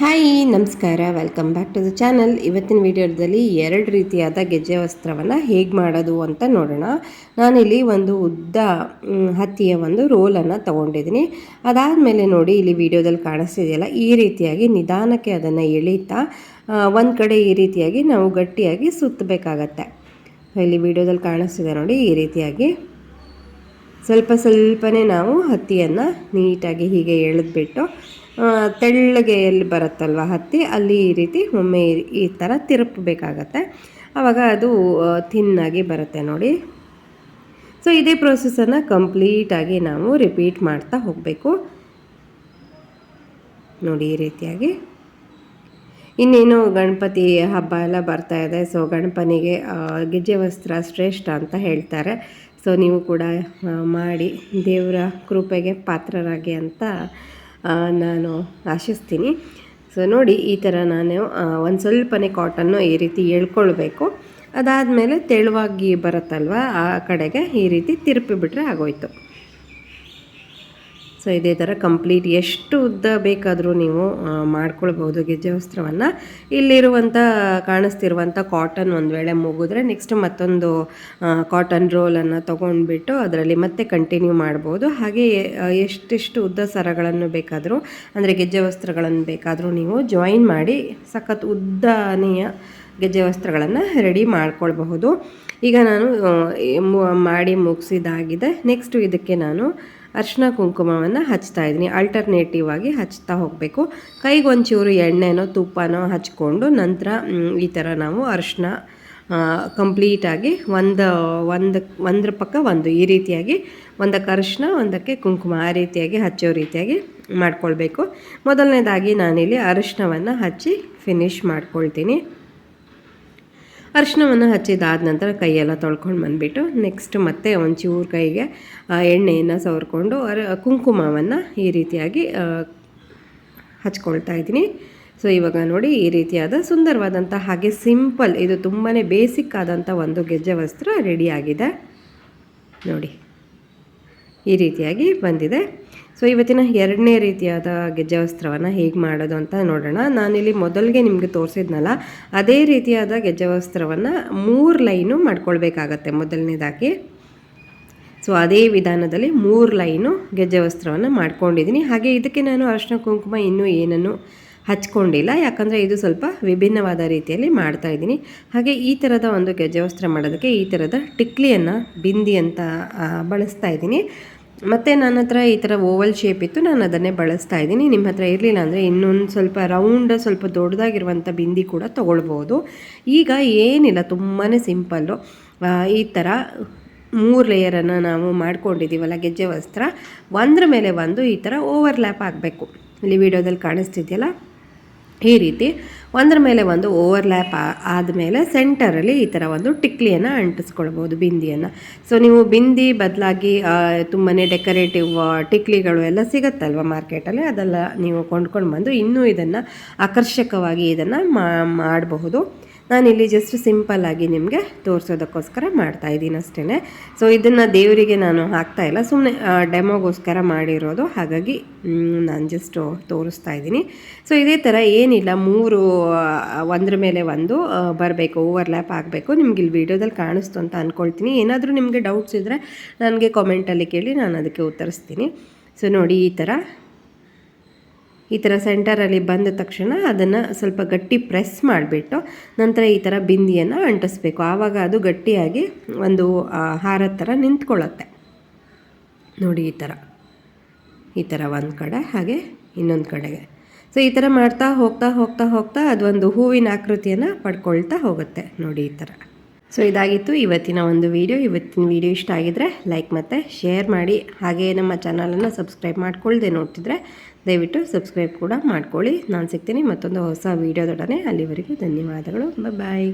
Hi, ನಮಸ್ಕಾರ. Welcome back to the channel ಇವತ್ತಿನ ವಿಡಿಯೋದಲ್ಲಿ ಎರಡು ರೀತಿಯಾದ ಗೆಜ್ಜೆ ವಸ್ತ್ರವನ್ನು ಹೇಗೆ ಮಾಡೋದು ಅಂತ ನೋಡೋಣ. ನಾನಿಲ್ಲಿ ಒಂದು ಉದ್ದ ಹತ್ತಿಯ ಒಂದು ರೋಲನ್ನು ತೊಗೊಂಡಿದ್ದೀನಿ. ಅದಾದಮೇಲೆ ನೋಡಿ, ಇಲ್ಲಿ ವಿಡಿಯೋದಲ್ಲಿ ಕಾಣಿಸ್ತಿದೆಯಲ್ಲ, ಈ ರೀತಿಯಾಗಿ ನಿಧಾನಕ್ಕೆ ಅದನ್ನು ಎಳೀತಾ ಒಂದು ಕಡೆ ಈ ರೀತಿಯಾಗಿ ನಾವು ಗಟ್ಟಿಯಾಗಿ ಸುತ್ತಬೇಕಾಗತ್ತೆ. ಇಲ್ಲಿ ವಿಡಿಯೋದಲ್ಲಿ ಕಾಣಿಸ್ತಿದೆ ನೋಡಿ, ಈ ರೀತಿಯಾಗಿ. ಸ್ವಲ್ಪ ಸ್ವಲ್ಪನೇ ನಾವು ಹತ್ತಿಯನ್ನು ನೀಟಾಗಿ ಹೀಗೆ ಎಳೆದ್ಬಿಟ್ಟು ತೆಳ್ಳಗೆ ಎಲ್ಲಿ ಬರುತ್ತಲ್ವ ಹತ್ತಿ? ಅಲ್ಲಿ ಈ ರೀತಿ ಒಮ್ಮೆ ಈ- ಥರ ತಿರುಪಬೇಕಾಗತ್ತೆ. ಆವಾಗ ಅದು ಥಿನ್ನಾಗಿ ಬರುತ್ತೆ ನೋಡಿ. ಸೊ ಇದೇ ಪ್ರೊಸೆಸನ್ನು ಕಂಪ್ಲೀಟಾಗಿ ನಾವು ರಿಪೀಟ್ ಮಾಡ್ತಾ ಹೋಗಬೇಕು. ನೋಡಿ ಈ ರೀತಿಯಾಗಿ. ಇನ್ನೇನು ಗಣಪತಿ ಹಬ್ಬ ಎಲ್ಲ ಬರ್ತಾ ಇದೆ. ಸೊ ಗಣಪನಿಗೆ ಗೆಜ್ಜೆ ವಸ್ತ್ರ ಶ್ರೇಷ್ಠ ಅಂತ ಹೇಳ್ತಾರೆ. ಸೊ ನೀವು ಕೂಡ ಮಾಡಿ ದೇವರ ಕೃಪೆಗೆ ಪಾತ್ರರಾಗಿ ಅಂತ ನಾನು ಆಶಿಸ್ತೀನಿ. ಸೊ ನೋಡಿ, ಈ ಥರ ನಾನು ಒಂದು ಸ್ವಲ್ಪನೇ ಕಾಟನ್ನು ಈ ರೀತಿ ಎಳ್ಕೊಳ್ಬೇಕು ಅದಾದಮೇಲೆ ತೆಳುವಾಗಿ ಬರುತ್ತಲ್ವ, ಆ ಕಡೆಗೆ ಈ ರೀತಿ ತಿರುಪಿ ಬಿಟ್ಟರೆ ಆಗೋಯ್ತು. ಸೊ ಇದೇ ಥರ ಕಂಪ್ಲೀಟ್ ಎಷ್ಟು ಉದ್ದ ಬೇಕಾದರೂ ನೀವು ಮಾಡ್ಕೊಳ್ಬೋದು ಗೆಜ್ಜೆ ವಸ್ತ್ರವನ್ನು ಇಲ್ಲಿರುವಂಥ, ಕಾಣಿಸ್ತಿರುವಂಥ ಕಾಟನ್ ಒಂದು ವೇಳೆ ಮುಗಿದ್ರೆ ನೆಕ್ಸ್ಟ್ ಮತ್ತೊಂದು ಕಾಟನ್ ರೋಲನ್ನು ತೊಗೊಂಡ್ಬಿಟ್ಟು ಅದರಲ್ಲಿ ಮತ್ತೆ ಕಂಟಿನ್ಯೂ ಮಾಡ್ಬೋದು. ಹಾಗೆ ಎಷ್ಟೆಷ್ಟು ಉದ್ದ ಸರಗಳನ್ನು ಬೇಕಾದರೂ, ಅಂದರೆ ಗೆಜ್ಜೆ ವಸ್ತ್ರಗಳನ್ನು ಬೇಕಾದರೂ ನೀವು ಜಾಯಿನ್ ಮಾಡಿ ಸಖತ್ ಉದ್ದನೆಯ ಗೆಜ್ಜೆ ವಸ್ತ್ರಗಳನ್ನು ರೆಡಿ ಮಾಡ್ಕೊಳ್ಬಹುದು. ಈಗ ನಾನು ಮಾಡಿ ಮುಗಿಸಿದಾಗಿದೆ ನೆಕ್ಸ್ಟು ಇದಕ್ಕೆ ನಾನು ಅರಿಶಿನ ಕುಂಕುಮವನ್ನು ಹಚ್ತಾ ಇದ್ದೀನಿ. ಆಲ್ಟರ್ನೇಟಿವ್ ಆಗಿ ಹಚ್ತಾ ಹೋಗಬೇಕು. ಕೈಗೆ ಒಂಚೂರು ಎಣ್ಣೆನೋ, ತುಪ್ಪನೋ ಹಚ್ಕೊಂಡು ನಂತರ ಈ ಥರ ನಾವು ಅರಿಶಿನ ಕಂಪ್ಲೀಟಾಗಿ ಒಂದು ಒಂದು, ಒಂದ್ರ ಪಕ್ಕ ಒಂದು. ಈ ರೀತಿಯಾಗಿ ಒಂದಕ್ಕೆ ಅರಿಶಿನ ಒಂದಕ್ಕೆ ಕುಂಕುಮ. ಆ ರೀತಿಯಾಗಿ ಹಚ್ಚೋ ರೀತಿಯಾಗಿ ಮಾಡ್ಕೊಳ್ಬೇಕು. ಮೊದಲನೇದಾಗಿ ನಾನಿಲ್ಲಿ ಅರಿಶಿನವನ್ನು ಹಚ್ಚಿ ಫಿನಿಶ್ ಮಾಡ್ಕೊಳ್ತೀನಿ. ಅರಿಶಿನವನ್ನು ಹಚ್ಚಿದಾದ ನಂತರ ಕೈಯೆಲ್ಲ ತೊಳ್ಕೊಂಡು ಬಂದುಬಿಟ್ಟು ನೆಕ್ಸ್ಟ್ ಮತ್ತೆ ಒಂಚೂರು ಕೈಗೆ ಎಣ್ಣೆಯನ್ನು ಸವರ್ಕೊಂಡು, ಅರ, ಕುಂಕುಮವನ್ನು ಈ ರೀತಿಯಾಗಿ ಹಚ್ಕೊಳ್ತಾ ಇದ್ದೀನಿ. ಸೊ ಇವಾಗ ನೋಡಿ ಈ ರೀತಿಯಾದ ಸುಂದರವಾದಂಥ ಹಾಗೆ ಸಿಂಪಲ್ ಇದು ತುಂಬಾ ಬೇಸಿಕ್ ಆದಂಥ ಒಂದು ಗೆಜ್ಜೆ ವಸ್ತ್ರ ರೆಡಿಯಾಗಿದೆ ನೋಡಿ. ಈ ರೀತಿಯಾಗಿ ಬಂದಿದೆ. ಸೊ ಇವತ್ತಿನ ಎರಡನೇ ರೀತಿಯಾದ ಗೆಜ್ಜೆ ವಸ್ತ್ರವನ್ನು ಹೇಗೆ ಮಾಡೋದು ಅಂತ ನೋಡೋಣ. ನಾನಿಲ್ಲಿ ಮೊದಲಿಗೆ ನಿಮಗೆ ತೋರಿಸಿದ್ನಲ್ಲ, ಅದೇ ರೀತಿಯಾದ ಗೆಜ್ಜೆ ವಸ್ತ್ರವನ್ನು ಮೂರು ಲೈನು ಮಾಡ್ಕೊಳ್ಬೇಕಾಗತ್ತೆ ಮೊದಲನೇದಾಗಿ. ಸೊ ಅದೇ ವಿಧಾನದಲ್ಲಿ ಮೂರು ಲೈನು ಗೆಜ್ಜೆ ವಸ್ತ್ರವನ್ನು ಮಾಡ್ಕೊಂಡಿದ್ದೀನಿ. ಹಾಗೆ ಇದಕ್ಕೆ ನಾನು ಅರಿಶಿನ ಕುಂಕುಮ ಇನ್ನೂ ಏನನ್ನು ಹಚ್ಕೊಂಡಿಲ್ಲ. ಯಾಕಂದರೆ ಇದು ಸ್ವಲ್ಪ ವಿಭಿನ್ನವಾದ ರೀತಿಯಲ್ಲಿ ಮಾಡ್ತಾ ಇದ್ದೀನಿ. ಹಾಗೆ ಈ ಥರದ ಒಂದು ಗೆಜ್ಜೆ ವಸ್ತ್ರ ಮಾಡೋದಕ್ಕೆ ಈ ಥರದ ಟಿಕ್ಲಿಯನ್ನು ಬಿಂದಿ ಅಂತ ಬಳಸ್ತಾ ಇದ್ದೀನಿ. ಮತ್ತು ನನ್ನ ಹತ್ರ ಈ ಥರ ಓವಲ್ ಶೇಪ್ ಇತ್ತು, ನಾನು ಅದನ್ನೇ ಬಳಸ್ತಾ ಇದ್ದೀನಿ. ನಿಮ್ಮ ಹತ್ರ ಇರಲಿಲ್ಲ ಅಂದರೆ ಇನ್ನೊಂದು ಸ್ವಲ್ಪ ರೌಂಡ್ ಸ್ವಲ್ಪ ದೊಡ್ಡದಾಗಿರುವಂಥ ಬಿಂದಿ ಕೂಡ ತೊಗೊಳ್ಬೋದು. ಈಗ ಏನಿಲ್ಲ ತುಂಬಾ ಸಿಂಪಲ್ಲು ಈ ಥರ ಮೂರು ಲೇಯರನ್ನು ನಾವು ಮಾಡ್ಕೊಂಡಿದ್ದೀವಲ್ಲ, ಗೆಜ್ಜೆ ವಸ್ತ್ರ. ಒಂದ್ರ ಮೇಲೆ ಒಂದು ಈ ಥರ ಓವರ್ಲ್ಯಾಪ್ ಆಗಬೇಕು. ಇಲ್ಲಿ ವಿಡಿಯೋದಲ್ಲಿ ಕಾಣಿಸ್ತಿದೆಯಲ್ಲ? ಈ ರೀತಿ. ಒಂದ್ರ ಮೇಲೆ ಒಂದು ಓವರ್ಲ್ಯಾಪ್ ಆದಮೇಲೆ ಸೆಂಟರಲ್ಲಿ ಈ ಥರ ಒಂದು ಟಿಕ್ಲಿಯನ್ನು ಅಂಟಿಸ್ಕೊಳ್ಬೋದು, ಬಿಂದಿಯನ್ನು. ಸೊ ನೀವು ಬಿಂದಿ ಬದಲಾಗಿ ತುಂಬಾ ಡೆಕೋರೇಟಿವ್ ಟಿಕ್ಲಿಗಳು ಎಲ್ಲ ಸಿಗುತ್ತಲ್ವ ಮಾರ್ಕೆಟಲ್ಲಿ ಅದೆಲ್ಲ ನೀವು ಕೊಂಡ್ಕೊಂಡು ಬಂದು ಇನ್ನೂ ಇದನ್ನು ಆಕರ್ಷಕವಾಗಿ ಇದನ್ನು ಮಾಡಬಹುದು. ನಾನಿಲ್ಲಿ ಜಸ್ಟ್ ಸಿಂಪಲ್ ಆಗಿ ನಿಮಗೆ ತೋರಿಸೋದಕ್ಕೋಸ್ಕರ ಮಾಡ್ತಾ ಇದ್ದೀನಿ ಅಷ್ಟೇ ಸೊ ಇದನ್ನು ದೇವರಿಗೆ ನಾನು ಹಾಕ್ತಾ ಇಲ್ಲ. ಸುಮ್ಮನೆ ಡೆಮೋಗೋಸ್ಕರ ಮಾಡಿರೋದು. ಹಾಗಾಗಿ ನಾನು ಜಸ್ಟ್ ತೋರಿಸ್ತಾ ಇದ್ದೀನಿ. ಸೊ ಇದೇ ಥರ ಏನಿಲ್ಲ. ಮೂರು ಒಂದ್ರ ಮೇಲೆ ಒಂದು ಬರಬೇಕು ಓವರ್ಲ್ಯಾಪ್ ಆಗಬೇಕು. ನಿಮ್ಗೆ ಇಲ್ಲಿ ವಿಡಿಯೋದಲ್ಲಿ ಕಾಣಿಸ್ತು ಅಂತ ಅಂದ್ಕೊಳ್ತೀನಿ ಏನಾದರೂ ನಿಮಗೆ ಡೌಟ್ಸ್ ಇದ್ದರೆ ನನಗೆ ಕಾಮೆಂಟಲ್ಲಿ ಕೇಳಿ ನಾನು ಅದಕ್ಕೆ ಉತ್ತರಿಸ್ತೀನಿ. ಸೊ ನೋಡಿ ಈ ಥರ ಈ ಥರ ಸೆಂಟರಲ್ಲಿ ಬಂದ ತಕ್ಷಣ ಅದನ್ನು ಸ್ವಲ್ಪ ಗಟ್ಟಿ ಪ್ರೆಸ್ ಮಾಡಿಬಿಟ್ಟು ನಂತರ ಈ ಥರ ಬಿಂದಿಯನ್ನು ಅಂಟಿಸ್ಬೇಕು. ಆವಾಗ ಅದು ಗಟ್ಟಿಯಾಗಿ ಒಂದು ಹಾರ ಹಾರದ ಥರ ನಿಂತ್ಕೊಳ್ಳುತ್ತೆ. ನೋಡಿ ಈ ಥರ ಈ ಥರ ಒಂದು ಕಡೆ, ಹಾಗೆ ಇನ್ನೊಂದು ಕಡೆಗೆ. ಸೊ ಈ ಥರ ಮಾಡ್ತಾ ಹೋಗ್ತಾ ಹೋಗ್ತಾ ಹೋಗ್ತಾ ಅದೊಂದು ಹೂವಿನ ಆಕೃತಿಯನ್ನು ಪಡ್ಕೊಳ್ತಾ ಹೋಗುತ್ತೆ. ನೋಡಿ ಈ ಥರ ಸೊ ಇದಾಗಿತ್ತು ಇವತ್ತಿನ ಒಂದು ವಿಡಿಯೋ ಇವತ್ತಿನ ವಿಡಿಯೋ ಇಷ್ಟ ಆಗಿದ್ರೆ ಲೈಕ್ ಮತ್ತು ಶೇರ್ ಮಾಡಿ. ಹಾಗೆ ನಮ್ಮ ಚಾನಲನ್ನು ಸಬ್ಸ್ಕ್ರೈಬ್ ಮಾಡ್ಕೊಳ್ಳದೆ ನೋಡ್ತಿದ್ರೆ ದಯವಿಟ್ಟು ಸಬ್ಸ್ಕ್ರೈಬ್ ಕೂಡ ಮಾಡ್ಕೊಳ್ಳಿ. ನಾನು ಸಿಗ್ತೀನಿ ಮತ್ತೊಂದು ಹೊಸ ವೀಡಿಯೋದೊಡನೆ ಅಲ್ಲಿವರೆಗೂ ಧನ್ಯವಾದಗಳು. ಬಾಯ್